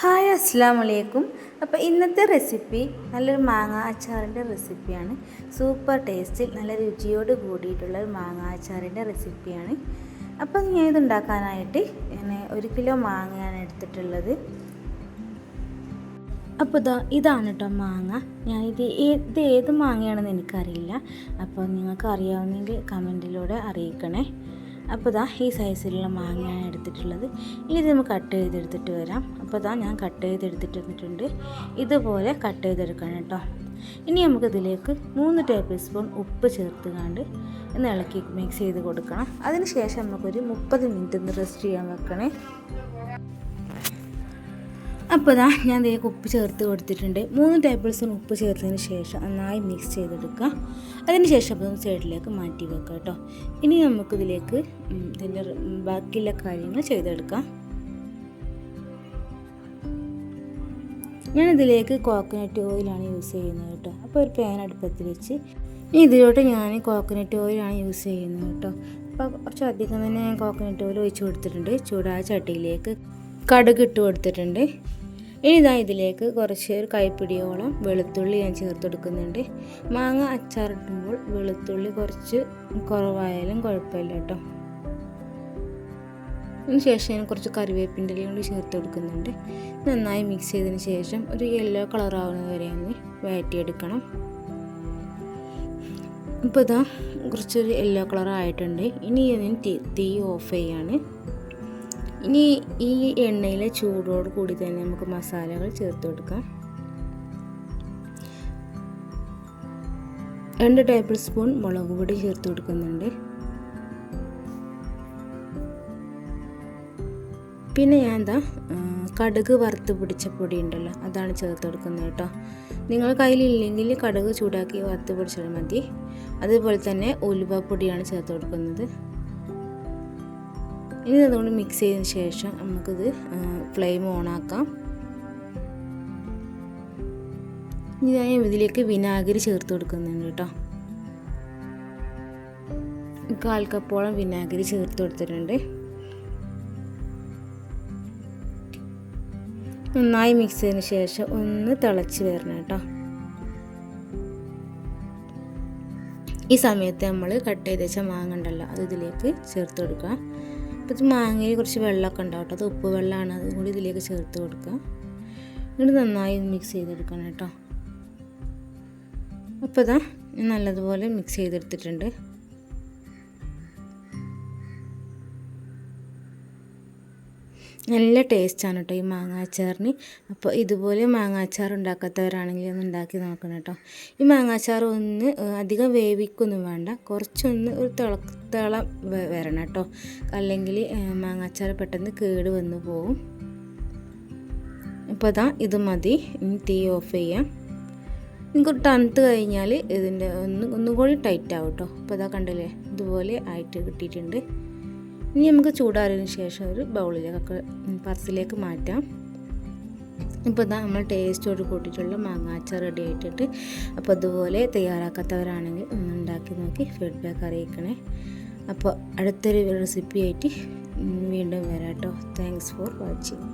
Hi അസ്സാം വലൈക്കും അപ്പോൾ ഇന്നത്തെ റെസിപ്പി നല്ലൊരു മാങ്ങ അച്ചാറിന്റെ റെസിപ്പിയാണ്. സൂപ്പർ ടേസ്റ്റിൽ നല്ല രുചിയോട് കൂടിയിട്ടുള്ള ഒരു മാങ്ങ അച്ചാറിന്റെ റെസിപ്പിയാണ്. അപ്പം ഞാൻ ഇത് ഉണ്ടാക്കാനായിട്ട് ഞാൻ ഒരു കിലോ മാങ്ങയാണ് എടുത്തിട്ടുള്ളത്. അപ്പോൾ ഇതാ ഇതാണ് കേട്ടോ മാങ്ങ. ഞാനിത് ഇത് ഏത് മാങ്ങയാണെന്ന് എനിക്കറിയില്ല. അപ്പോൾ നിങ്ങൾക്ക് അറിയാവുന്നെങ്കിൽ കമന്റിലൂടെ അറിയിക്കണേ. അപ്പോൾ ഇതാ ഈ സൈസിലുള്ള മാങ്ങയാണ് എടുത്തിട്ടുള്ളത്. ഇനി ഇത് നമുക്ക് കട്ട് ചെയ്തെടുത്തിട്ട് വരാം. അപ്പോൾ ഇതാ ഞാൻ കട്ട് ചെയ്തെടുത്തിട്ട് വന്നിട്ടുണ്ട്. ഇതുപോലെ കട്ട് ചെയ്തെടുക്കണം കേട്ടോ. ഇനി നമുക്ക് ഇതിലേക്ക് മൂന്ന് ടേബിൾ സ്പൂൺ ഉപ്പ് ചേർത്ത് കണ്ട് ഇളക്കി മിക്സ് ചെയ്ത് കൊടുക്കണം. അതിന് ശേഷം നമുക്കൊരു മുപ്പത് മിനിറ്റ് ഒന്ന് റെസ്റ്റ് ചെയ്യാൻ വെക്കണേ. അപ്പോൾ ഇതാ ഞാൻ ഇതിലേക്ക് ഉപ്പ് ചേർത്ത് കൊടുത്തിട്ടുണ്ട്. മൂന്ന് ടേബിൾ സ്പൂൺ ഉപ്പ് ചേർത്തതിന് ശേഷം നന്നായി മിക്സ് ചെയ്തെടുക്കുക. അതിന് ശേഷം അതൊന്ന് സൈഡിലേക്ക് മാറ്റി വെക്കുക കേട്ടോ. ഇനി നമുക്കിതിലേക്ക് ഇതിന്റെ ബാക്കിയുള്ള കാര്യങ്ങൾ ചെയ്തെടുക്കാം. ഞാനിതിലേക്ക് കോക്കനട്ട് ഓയിലാണ് യൂസ് ചെയ്യുന്നത് കേട്ടോ. അപ്പോൾ ഒരു പാൻ അടുപ്പത്ത് വെച്ച് ഇനി ഇതിലോട്ട് ഞാൻ കോക്കനട്ട് ഓയിലാണ് യൂസ് ചെയ്യുന്നത് കേട്ടോ. അപ്പോൾ കുറച്ച് അധികം തന്നെ ഞാൻ കോക്കനട്ട് ഓയിൽ ഒഴിച്ച് കൊടുത്തിട്ടുണ്ട്. ചൂടായ ചട്ടിയിലേക്ക് കടുക് ഇട്ട് കൊടുത്തിട്ടുണ്ട്. ഇനി ഇതാ ഇതിലേക്ക് കുറച്ച് ഒരു കൈപ്പിടിയോളം വെളുത്തുള്ളി ഞാൻ ചേർത്ത് കൊടുക്കുന്നുണ്ട്. മാങ്ങ അച്ചാറിടുമ്പോൾ വെളുത്തുള്ളി കുറച്ച് കുറവായാലും കുഴപ്പമില്ല കേട്ടോ. അതിന് ശേഷം ഞാൻ കുറച്ച് കറിവേപ്പിന്റെ കൂടി ചേർത്ത് കൊടുക്കുന്നുണ്ട്. നന്നായി മിക്സ് ചെയ്തതിന് ശേഷം ഒരു യെല്ലോ കളർ ആവുന്നത് വരെ ഒന്ന് വഴറ്റിയെടുക്കണം. ഇപ്പോൾ ഇതാ കുറച്ചൊരു യെല്ലോ കളർ ആയിട്ടുണ്ട്. ഇനി ഇതിന് തീ തീ ഓഫ് ചെയ്യാണ്. ഇനി ഈ എണ്ണയിലെ ചൂടോട് കൂടി തന്നെ നമുക്ക് മസാലകൾ ചേർത്ത് കൊടുക്കാം. രണ്ട് ടേബിൾ സ്പൂൺ മുളക് പൊടി ചേർത്ത് കൊടുക്കുന്നുണ്ട്. പിന്നെ ഞാൻ എന്താ കടുക് വറുത്ത് പിടിച്ച പൊടി ഉണ്ടല്ലോ അതാണ് ചേർത്ത് കൊടുക്കുന്നത് കേട്ടോ. നിങ്ങൾ കയ്യിലില്ലെങ്കിൽ കടുക് ചൂടാക്കി വറുത്ത് പിടിച്ചാൽ മതി. അതുപോലെ തന്നെ ഉലുവപ്പൊടിയാണ് ചേർത്ത് കൊടുക്കുന്നത്. ഇനി അതുകൊണ്ട് മിക്സ് ചെയ്തതിന് ശേഷം നമുക്കിത് ഫ്ലെയിം ഓണാക്കാം ഇനി ഞാൻ ഇതിലേക്ക് വിനാഗിരി ചേർത്ത് കൊടുക്കുന്നുണ്ട് കേട്ടോ. കാൽ കപ്പോളം വിനാഗിരി ചേർത്ത് കൊടുത്തിട്ടുണ്ട്. നന്നായി മിക്സ് ചെയ്തതിന് ശേഷം ഒന്ന് തിളച്ച് വരണം കേട്ടോ. ഈ സമയത്ത് നമ്മൾ കട്ട് ചെയ്ത് വെച്ച മാങ്ങ ഉണ്ടല്ലോ അത് ഇതിലേക്ക് ചേർത്ത് കൊടുക്കുക. അപ്പോൾ ഇത് മാങ്ങയിൽ കുറച്ച് വെള്ളമൊക്കെ ഉണ്ടാവും കേട്ടോ. അത് ഉപ്പ് വെള്ളമാണ്. അതും കൂടി ഇതിലേക്ക് ചേർത്ത് കൊടുക്കുക. എന്നിട്ട് നന്നായി മിക്സ് ചെയ്തെടുക്കണം കേട്ടോ. അപ്പോൾ ഇതാ നല്ലതുപോലെ മിക്സ് ചെയ്തെടുത്തിട്ടുണ്ട്. നല്ല ടേസ്റ്റാണ് കേട്ടോ ഈ മാങ്ങാച്ചാറിന്. അപ്പോൾ ഇതുപോലെ മാങ്ങാച്ചാർ ഉണ്ടാക്കാത്തവരാണെങ്കിൽ ഒന്ന് ഉണ്ടാക്കി നോക്കണം കേട്ടോ ഈ മാങ്ങാച്ചാർ ഒന്ന് അധികം വേവിക്കൊന്നും വേണ്ട. കുറച്ചൊന്ന് ഒരു തിളത്തളം വരണം കേട്ടോ അല്ലെങ്കിൽ മാങ്ങാച്ചാർ പെട്ടെന്ന് കേട് വന്ന് പോവും. അപ്പോൾ അതാ ഇത് മതി. ഇനി തീ ഓഫ് ചെയ്യാം. നിങ്ങൾക്ക് തണുത്ത് കഴിഞ്ഞാൽ ഇതിന്റെ ഒന്ന് ഒന്നുകൂടി ടൈറ്റ് ആവും കേട്ടോ അപ്പോൾ അതാ കണ്ടില്ലേ? ഇതുപോലെ ആയിട്ട് കിട്ടിയിട്ടുണ്ട്. ഇനി നമുക്ക് ചൂടാറിയതിന് ശേഷം ഒരു ബൗളിലേക്കൊക്കെ പർസിലേക്ക് മാറ്റാം. ഇപ്പോൾ ഇതാ നമ്മൾ ടേസ്റ്റോട് കൂട്ടിയിട്ടുള്ള മാങ്ങാച്ചാർ റെഡി ആയിട്ടുണ്ട്. അപ്പോൾ അതുപോലെ തയ്യാറാക്കാത്തവരാണെങ്കിൽ ഒന്ന് ഉണ്ടാക്കി നോക്കി ഫീഡ്ബാക്ക് അറിയിക്കണേ. അപ്പോൾ അടുത്തൊരു റെസിപ്പി ആയിട്ട് വീണ്ടും വരാം കേട്ടോ. Thanks for watching